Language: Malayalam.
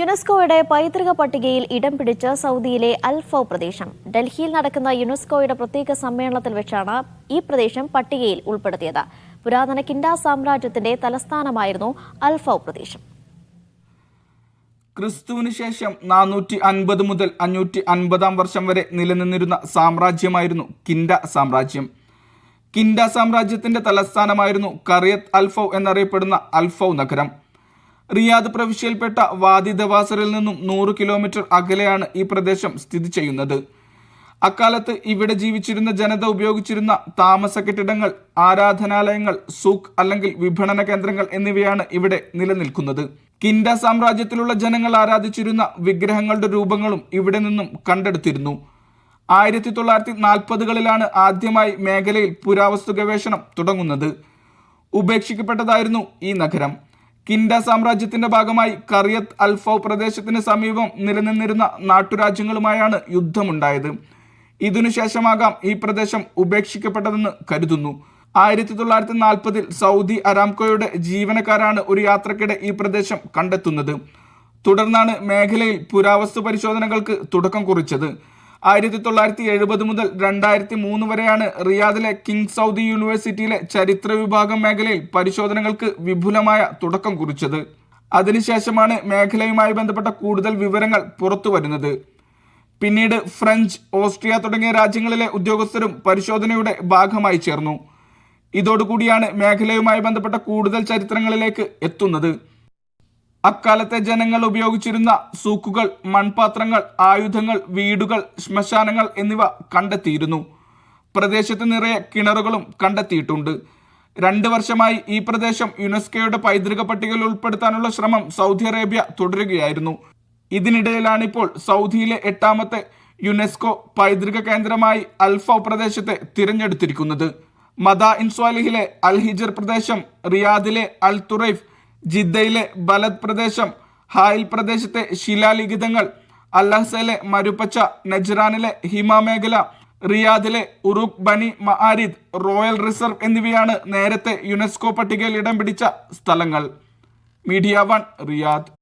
യുനെസ്കോയുടെ പൈതൃക പട്ടികയിൽ ഇടം പിടിച്ച സൗദിയിലെ അൽഫോ പ്രദേശം. ഡൽഹിയിൽ നടക്കുന്ന യുനെസ്കോയുടെ പ്രത്യേക സമ്മേളനത്തിൽ വെച്ചാണ് ഈ പ്രദേശം പട്ടികയിൽ ഉൾപ്പെടുത്തിയത്. പുരാതന കിൻഡ സാമ്രാജ്യത്തിന്റെ തലസ്ഥാനമായിരുന്നു അൽഫോ പ്രദേശം. ക്രിസ്തുവിന് ശേഷം നാനൂറ്റി അൻപത് മുതൽ അഞ്ഞൂറ്റി അൻപതാം വർഷം വരെ നിലനിന്നിരുന്ന സാമ്രാജ്യമായിരുന്നു കിൻഡ സാമ്രാജ്യം. കിൻഡ സാമ്രാജ്യത്തിന്റെ തലസ്ഥാനമായിരുന്നു കറിയത്ത് അൽഫൗ എന്നറിയപ്പെടുന്ന അൽഫൗ നഗരം. റിയാദ് പ്രവിശ്യയിൽപ്പെട്ട വാദി ദവാസറിൽ നിന്നും നൂറ് കിലോമീറ്റർ അകലെയാണ് ഈ പ്രദേശം സ്ഥിതി ചെയ്യുന്നത്. അക്കാലത്ത് ഇവിടെ ജീവിച്ചിരുന്ന ജനത ഉപയോഗിച്ചിരുന്ന താമസ കെട്ടിടങ്ങൾ ആരാധനാലയങ്ങൾ സൂക്ക് അല്ലെങ്കിൽ വിപണന കേന്ദ്രങ്ങൾ എന്നിവയാണ് ഇവിടെ നിലനിൽക്കുന്നത്. കിൻഡ സാമ്രാജ്യത്തിലുള്ള ജനങ്ങൾ ആരാധിച്ചിരുന്ന വിഗ്രഹങ്ങളുടെ രൂപങ്ങളും ഇവിടെ നിന്നും കണ്ടെടുത്തിരുന്നു. ആയിരത്തി തൊള്ളായിരത്തി നാൽപ്പതുകളിലാണ് ആദ്യമായി മേഖലയിൽ പുരാവസ്തു ഗവേഷണം തുടങ്ങുന്നത്. ഉപേക്ഷിക്കപ്പെട്ടതായിരുന്നു ഈ നഗരം. കിൻഡ സാമ്രാജ്യത്തിന്റെ ഭാഗമായി കറിയത്ത് അൽഫൗ പ്രദേശത്തിന് സമീപം നിലനിന്നിരുന്ന നാട്ടുരാജ്യങ്ങളുമായാണ് യുദ്ധമുണ്ടായത്. ഇതിനുശേഷമാകാം ഈ പ്രദേശം ഉപേക്ഷിക്കപ്പെട്ടതെന്ന് കരുതുന്നു. ആയിരത്തി തൊള്ളായിരത്തി നാൽപ്പതിൽ സൗദി അരാംകോയുടെ ജീവനക്കാരാണ് ഒരു യാത്രക്കിടെ ഈ പ്രദേശം കണ്ടെത്തുന്നത്. തുടർന്നാണ് മേഖലയിൽ പുരാവസ്തു പരിശോധനകൾക്ക് തുടക്കം കുറിച്ചത്. ആയിരത്തി തൊള്ളായിരത്തി എഴുപത് മുതൽ രണ്ടായിരത്തി മൂന്ന് വരെയാണ് റിയാദിലെ കിങ് സൗദി യൂണിവേഴ്സിറ്റിയിലെ ചരിത്ര വിഭാഗം മേഖലയിൽ പരിശോധനകൾക്ക് വിപുലമായ തുടക്കം കുറിച്ചത്. അതിനുശേഷമാണ് മേഖലയുമായി ബന്ധപ്പെട്ട കൂടുതൽ വിവരങ്ങൾ പുറത്തു വരുന്നത് പിന്നീട് ഫ്രഞ്ച് ഓസ്ട്രിയ തുടങ്ങിയ രാജ്യങ്ങളിലെ ഉദ്യോഗസ്ഥരും പരിശോധനയുടെ ഭാഗമായി ചേർന്നു. ഇതോടുകൂടിയാണ് മേഖലയുമായി ബന്ധപ്പെട്ട കൂടുതൽ ചരിത്രങ്ങളിലേക്ക് എത്തുന്നത്. അക്കാലത്തെ ജനങ്ങൾ ഉപയോഗിച്ചിരുന്ന സൂക്കുകൾ മൺപാത്രങ്ങൾ ആയുധങ്ങൾ വീടുകൾ ശ്മശാനങ്ങൾ എന്നിവ കണ്ടെത്തിയിരുന്നു. പ്രദേശത്ത് നിറയെ കിണറുകളും കണ്ടെത്തിയിട്ടുണ്ട്. രണ്ട് വർഷമായി ഈ പ്രദേശം യുനെസ്കോയുടെ പൈതൃക പട്ടികയിൽ ഉൾപ്പെടുത്താനുള്ള ശ്രമം സൗദി അറേബ്യ തുടരുകയായിരുന്നു. ഇതിനിടയിലാണിപ്പോൾ സൗദിയിലെ എട്ടാമത്തെ യുനെസ്കോ പൈതൃക കേന്ദ്രമായി അൽഫ പ്രദേശത്തെ തിരഞ്ഞെടുത്തിരിക്കുന്നത്. മദ ഇൻസ്വാലിഹിലെ അൽ ഹിജർ പ്രദേശം റിയാദിലെ അൽ തുറൈഫ് ജിദ്ദയിലെ ബലദ് പ്രദേശം ഹായിൽ പ്രദേശത്തെ ശിലാലിഖിതങ്ങൾ അല്ലഹസയിലെ മരുപ്പച്ച നജ്റാനിലെ ഹിമ മേഖല റിയാദിലെ ഉറുഖ് ബനി മഹാരിദ് റോയൽ റിസർവ് എന്നിവയാണ് നേരത്തെ യുനെസ്കോ പട്ടികയിൽ ഇടം പിടിച്ച സ്ഥലങ്ങൾ. Media one Riyadh.